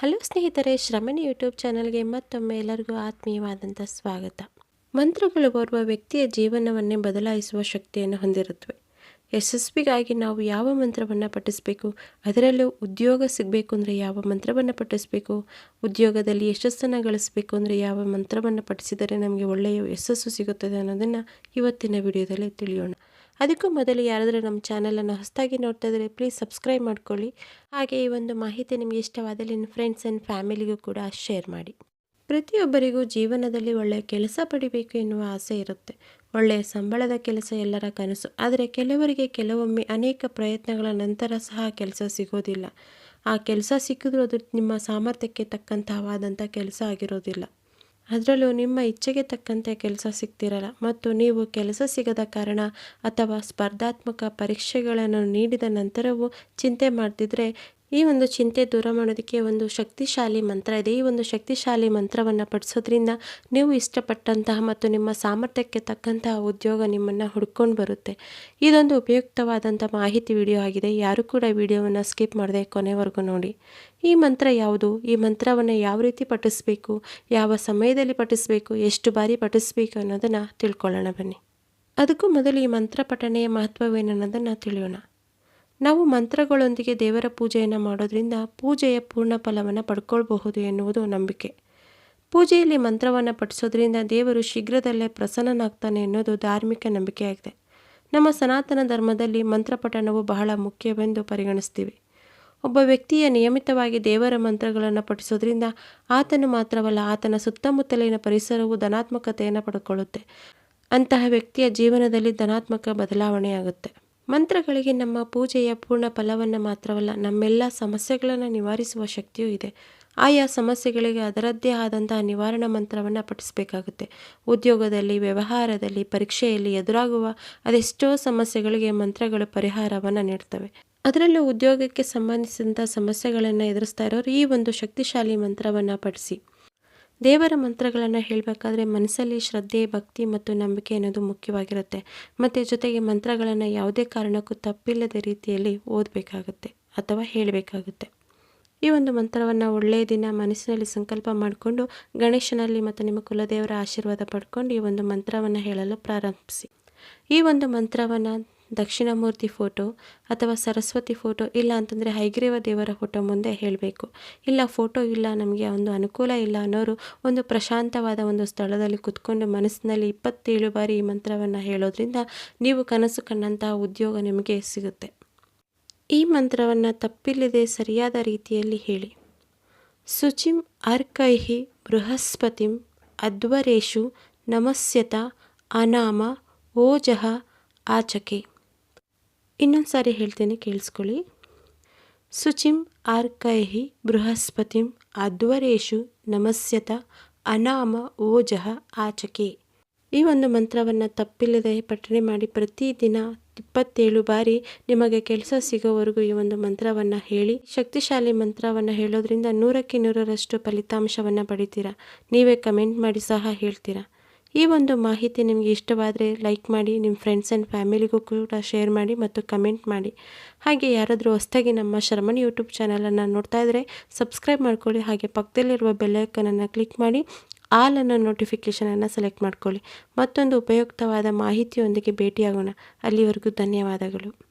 Hello ಸ್ನೇಹಿತರೆ, ಶ್ರಮಣಿ YouTube ಚಾನಲ್ಗೆ ಮತ್ತೊಮ್ಮೆ ಎಲ್ಲರಿಗೂ ಆತ್ಮೀಯವಾದಂಥ ಸ್ವಾಗತ. ಮಂತ್ರಗಳು ಓರ್ವ ವ್ಯಕ್ತಿಯ ಜೀವನವನ್ನೇ ಬದಲಾಯಿಸುವ ಶಕ್ತಿಯನ್ನು ಹೊಂದಿರುತ್ತವೆ. ಯಶಸ್ವಿಗಾಗಿ ನಾವು ಯಾವ ಮಂತ್ರವನ್ನು ಪಠಿಸಬೇಕು, ಅದರಲ್ಲೂ ಉದ್ಯೋಗ ಸಿಗಬೇಕು ಅಂದರೆ ಯಾವ ಮಂತ್ರವನ್ನು ಪಠಿಸಬೇಕು, ಉದ್ಯೋಗದಲ್ಲಿ ಯಶಸ್ಸನ್ನು ಗಳಿಸಬೇಕು ಅಂದರೆ ಯಾವ ಮಂತ್ರವನ್ನು ಪಠಿಸಿದರೆ ನಮಗೆ ಒಳ್ಳೆಯ ಯಶಸ್ಸು ಸಿಗುತ್ತದೆ ಅನ್ನೋದನ್ನು ಇವತ್ತಿನ ವಿಡಿಯೋದಲ್ಲಿ ತಿಳಿಯೋಣ. ಅದಕ್ಕೂ ಮೊದಲು ಯಾರಾದರೂ ನಮ್ಮ ಚಾನಲನ್ನು ಹೊಸದಾಗಿ ನೋಡ್ತಾ ಇದ್ದರೆ ಪ್ಲೀಸ್ ಸಬ್ಸ್ಕ್ರೈಬ್ ಮಾಡ್ಕೊಳ್ಳಿ. ಹಾಗೆ ಈ ಒಂದು ಮಾಹಿತಿ ನಿಮಗೆ ಇಷ್ಟವಾದಲ್ಲಿ ನಿಮ್ಮ ಫ್ರೆಂಡ್ಸ್ ಆ್ಯಂಡ್ ಫ್ಯಾಮಿಲಿಗೂ ಕೂಡ ಶೇರ್ ಮಾಡಿ. ಪ್ರತಿಯೊಬ್ಬರಿಗೂ ಜೀವನದಲ್ಲಿ ಒಳ್ಳೆಯ ಕೆಲಸ ಪಡಿಬೇಕು ಎನ್ನುವ ಆಸೆ ಇರುತ್ತೆ. ಒಳ್ಳೆಯ ಸಂಬಳದ ಕೆಲಸ ಎಲ್ಲರ ಕನಸು. ಆದರೆ ಕೆಲವರಿಗೆ ಕೆಲವೊಮ್ಮೆ ಅನೇಕ ಪ್ರಯತ್ನಗಳ ನಂತರ ಸಹ ಕೆಲಸ ಸಿಗೋದಿಲ್ಲ. ಆ ಕೆಲಸ ಸಿಕ್ಕಿದ್ರೂ ಅದು ನಿಮ್ಮ ಸಾಮರ್ಥ್ಯಕ್ಕೆ ತಕ್ಕಂತಹವಾದಂಥ ಕೆಲಸ ಆಗಿರೋದಿಲ್ಲ. ಅದರಲ್ಲೂ ನಿಮ್ಮ ಇಚ್ಛೆಗೆ ತಕ್ಕಂತೆ ಕೆಲಸ ಸಿಗ್ತಿರಲ್ಲ. ಮತ್ತು ನೀವು ಕೆಲಸ ಸಿಗದ ಕಾರಣ ಅಥವಾ ಸ್ಪರ್ಧಾತ್ಮಕ ಪರೀಕ್ಷೆಗಳನ್ನು ನೀಡಿದ ನಂತರವೂ ಚಿಂತೆ ಮಾಡ್ತಿದ್ರೆ ಈ ಒಂದು ಚಿಂತೆ ದೂರ ಮಾಡೋದಕ್ಕೆ ಒಂದು ಶಕ್ತಿಶಾಲಿ ಮಂತ್ರ ಇದೆ. ಈ ಒಂದು ಶಕ್ತಿಶಾಲಿ ಮಂತ್ರವನ್ನು ಪಡಿಸೋದ್ರಿಂದ ನೀವು ಇಷ್ಟಪಟ್ಟಂತಹ ಮತ್ತು ನಿಮ್ಮ ಸಾಮರ್ಥ್ಯಕ್ಕೆ ತಕ್ಕಂತಹ ಉದ್ಯೋಗ ನಿಮ್ಮನ್ನು ಹುಡ್ಕೊಂಡು ಬರುತ್ತೆ. ಇದೊಂದು ಉಪಯುಕ್ತವಾದಂಥ ಮಾಹಿತಿ ವಿಡಿಯೋ ಆಗಿದೆ. ಯಾರು ಕೂಡ ವಿಡಿಯೋವನ್ನು ಸ್ಕಿಪ್ ಮಾಡದೆ ಕೊನೆವರೆಗೂ ನೋಡಿ. ಈ ಮಂತ್ರ ಯಾವುದು? ಈ ಮಂತ್ರವನ್ನು ಯಾವ ರೀತಿ ಪಠಿಸಬೇಕು? ಯಾವ ಸಮಯದಲ್ಲಿ ಪಠಿಸ್ಬೇಕು? ಎಷ್ಟು ಬಾರಿ ಪಠಿಸಬೇಕು ಅನ್ನೋದನ್ನು ತಿಳ್ಕೊಳ್ಳೋಣ ಬನ್ನಿ. ಅದಕ್ಕೂ ಮೊದಲು ಈ ಮಂತ್ರ ಪಠಣೆಯ ಮಹತ್ವವೇನನ್ನೋದನ್ನು ತಿಳಿಯೋಣ. ನಾವು ಮಂತ್ರಗಳೊಂದಿಗೆ ದೇವರ ಪೂಜೆಯನ್ನು ಮಾಡೋದ್ರಿಂದ ಪೂಜೆಯ ಪೂರ್ಣ ಫಲವನ್ನು ಪಡ್ಕೊಳ್ಬಹುದು ಎನ್ನುವುದು ನಂಬಿಕೆ. ಪೂಜೆಯಲ್ಲಿ ಮಂತ್ರವನ್ನು ಪಠಿಸೋದ್ರಿಂದ ದೇವರು ಶೀಘ್ರದಲ್ಲೇ ಪ್ರಸನ್ನನಾಗ್ತಾನೆ ಎನ್ನುವುದು ಧಾರ್ಮಿಕ ನಂಬಿಕೆಯಾಗಿದೆ. ನಮ್ಮ ಸನಾತನ ಧರ್ಮದಲ್ಲಿ ಮಂತ್ರಪಠಣವು ಬಹಳ ಮುಖ್ಯವೆಂದು ಪರಿಗಣಿಸ್ತೀವಿ. ಒಬ್ಬ ವ್ಯಕ್ತಿಯ ನಿಯಮಿತವಾಗಿ ದೇವರ ಮಂತ್ರಗಳನ್ನು ಪಠಿಸೋದ್ರಿಂದ ಆತನು ಮಾತ್ರವಲ್ಲ, ಆತನ ಸುತ್ತಮುತ್ತಲಿನ ಪರಿಸರವು ಧನಾತ್ಮಕತೆಯನ್ನು ಪಡ್ಕೊಳ್ಳುತ್ತೆ. ಅಂತಹ ವ್ಯಕ್ತಿಯ ಜೀವನದಲ್ಲಿ ಧನಾತ್ಮಕ ಬದಲಾವಣೆಯಾಗುತ್ತೆ. ಮಂತ್ರಗಳಿಗೆ ನಮ್ಮ ಪೂಜೆಯ ಪೂರ್ಣ ಫಲವನ್ನು ಮಾತ್ರವಲ್ಲ, ನಮ್ಮೆಲ್ಲ ಸಮಸ್ಯೆಗಳನ್ನು ನಿವಾರಿಸುವ ಶಕ್ತಿಯೂ ಇದೆ. ಆಯಾ ಸಮಸ್ಯೆಗಳಿಗೆ ಅದರದ್ದೇ ಆದಂತಹ ನಿವಾರಣಾ ಮಂತ್ರವನ್ನು ಪಠಿಸಬೇಕಾಗುತ್ತೆ. ಉದ್ಯೋಗದಲ್ಲಿ, ವ್ಯವಹಾರದಲ್ಲಿ, ಪರೀಕ್ಷೆಯಲ್ಲಿ ಎದುರಾಗುವ ಅದೆಷ್ಟೋ ಸಮಸ್ಯೆಗಳಿಗೆ ಮಂತ್ರಗಳು ಪರಿಹಾರವನ್ನು ನೀಡ್ತವೆ. ಅದರಲ್ಲೂ ಉದ್ಯೋಗಕ್ಕೆ ಸಂಬಂಧಿಸಿದಂಥ ಸಮಸ್ಯೆಗಳನ್ನು ಎದುರಿಸ್ತಾ ಇರೋರು ಈ ಒಂದು ಶಕ್ತಿಶಾಲಿ ಮಂತ್ರವನ್ನು ಪಠಿಸಿ. ದೇವರ ಮಂತ್ರಗಳನ್ನು ಹೇಳಬೇಕಾದ್ರೆ ಮನಸ್ಸಲ್ಲಿ ಶ್ರದ್ಧೆ, ಭಕ್ತಿ ಮತ್ತು ನಂಬಿಕೆ ಅನ್ನೋದು ಮುಖ್ಯವಾಗಿರುತ್ತೆ. ಮತ್ತು ಜೊತೆಗೆ ಮಂತ್ರಗಳನ್ನು ಯಾವುದೇ ಕಾರಣಕ್ಕೂ ತಪ್ಪಿಲ್ಲದ ರೀತಿಯಲ್ಲಿ ಓದಬೇಕಾಗುತ್ತೆ ಅಥವಾ ಹೇಳಬೇಕಾಗುತ್ತೆ. ಈ ಒಂದು ಮಂತ್ರವನ್ನು ಒಳ್ಳೆಯ ದಿನ ಮನಸ್ಸಿನಲ್ಲಿ ಸಂಕಲ್ಪ ಮಾಡಿಕೊಂಡು ಗಣೇಶನಲ್ಲಿ ಮತ್ತು ನಿಮ್ಮ ಕುಲದೇವರ ಆಶೀರ್ವಾದ ಪಡ್ಕೊಂಡು ಈ ಒಂದು ಮಂತ್ರವನ್ನು ಹೇಳಲು ಪ್ರಾರಂಭಿಸಿ. ಈ ಒಂದು ಮಂತ್ರವನ್ನು ದಕ್ಷಿಣಾಮೂರ್ತಿ ಫೋಟೋ ಅಥವಾ ಸರಸ್ವತಿ ಫೋಟೋ ಇಲ್ಲ ಅಂತಂದರೆ ಹೈಗ್ರೀವ ದೇವರ ಫೋಟೋ ಮುಂದೆ ಹೇಳಬೇಕು. ಇಲ್ಲ, ಫೋಟೋ ಇಲ್ಲ, ನಮಗೆ ಒಂದು ಅನುಕೂಲ ಇಲ್ಲ ಅನ್ನೋರು ಒಂದು ಪ್ರಶಾಂತವಾದ ಒಂದು ಸ್ಥಳದಲ್ಲಿ ಕುತ್ಕೊಂಡು ಮನಸ್ಸಿನಲ್ಲಿ ಇಪ್ಪತ್ತೇಳು ಬಾರಿ ಈ ಮಂತ್ರವನ್ನು ಹೇಳೋದ್ರಿಂದ ನೀವು ಕನಸು ಕಂಡಂತಹ ಉದ್ಯೋಗ ನಿಮಗೆ ಸಿಗುತ್ತೆ. ಈ ಮಂತ್ರವನ್ನು ತಪ್ಪಿಲ್ಲದೆ ಸರಿಯಾದ ರೀತಿಯಲ್ಲಿ ಹೇಳಿ. ಸುಚಿಂ ಅರ್ಕೈಹಿ ಬೃಹಸ್ಪತಿಂ ಅಧ್ವರೇಶು ನಮಸ್ಯತ ಅನಾಮ ಓಜಹ ಆಚಕೆ. ಇನ್ನೊಂದು ಸಾರಿ ಹೇಳ್ತೇನೆ, ಕೇಳಿಸ್ಕೊಳ್ಳಿ. ಶುಚಿಂ ಆರ್ಕೈಹಿ ಬೃಹಸ್ಪತಿಂ ಅಧ್ವರೇಶು ನಮಸ್ಯತ ಅನಾಮ ಓಜಃ ಆಚಕೆ. ಈ ಒಂದು ಮಂತ್ರವನ್ನು ತಪ್ಪಿಲ್ಲದೆ ಪಠಣೆ ಮಾಡಿ ಪ್ರತಿದಿನ ಇಪ್ಪತ್ತೇಳು ಬಾರಿ ನಿಮಗೆ ಕೆಲಸ ಸಿಗೋವರೆಗೂ ಈ ಒಂದು ಮಂತ್ರವನ್ನು ಹೇಳಿ, ಶಕ್ತಿಶಾಲಿ ಮಂತ್ರವನ್ನು ಹೇಳೋದ್ರಿಂದ ನೂರಕ್ಕೆ ನೂರರಷ್ಟು ಫಲಿತಾಂಶವನ್ನು ಪಡಿತೀರಾ? ನೀವೇ ಕಮೆಂಟ್ ಮಾಡಿ ಸಹ ಹೇಳ್ತೀರಾ? ಈ ಒಂದು ಮಾಹಿತಿ ನಿಮಗೆ ಇಷ್ಟವಾದರೆ ಲೈಕ್ ಮಾಡಿ ನಿಮ್ಮ ಫ್ರೆಂಡ್ಸ್ ಆ್ಯಂಡ್ ಫ್ಯಾಮಿಲಿಗೂ ಕೂಡ ಶೇರ್ ಮಾಡಿ ಮತ್ತು ಕಮೆಂಟ್ ಮಾಡಿ. ಹಾಗೆ ಯಾರಾದರೂ ಹೊಸದಾಗಿ ನಮ್ಮ ಶರ್ಮಣಿ ಯೂಟ್ಯೂಬ್ ಚಾನಲನ್ನು ನೋಡ್ತಾ ಇದ್ದರೆ ಸಬ್ಸ್ಕ್ರೈಬ್ ಮಾಡ್ಕೊಳ್ಳಿ. ಹಾಗೆ ಪಕ್ಕದಲ್ಲಿರುವ ಬೆಲ್ಲೈಕನನ್ನು ಕ್ಲಿಕ್ ಮಾಡಿ ಆಲ್ ಅನ್ನೋ ನೋಟಿಫಿಕೇಷನನ್ನು ಸೆಲೆಕ್ಟ್ ಮಾಡ್ಕೊಳ್ಳಿ. ಮತ್ತೊಂದು ಉಪಯುಕ್ತವಾದ ಮಾಹಿತಿಯೊಂದಿಗೆ ಭೇಟಿಯಾಗೋಣ. ಅಲ್ಲಿವರೆಗೂ ಧನ್ಯವಾದಗಳು.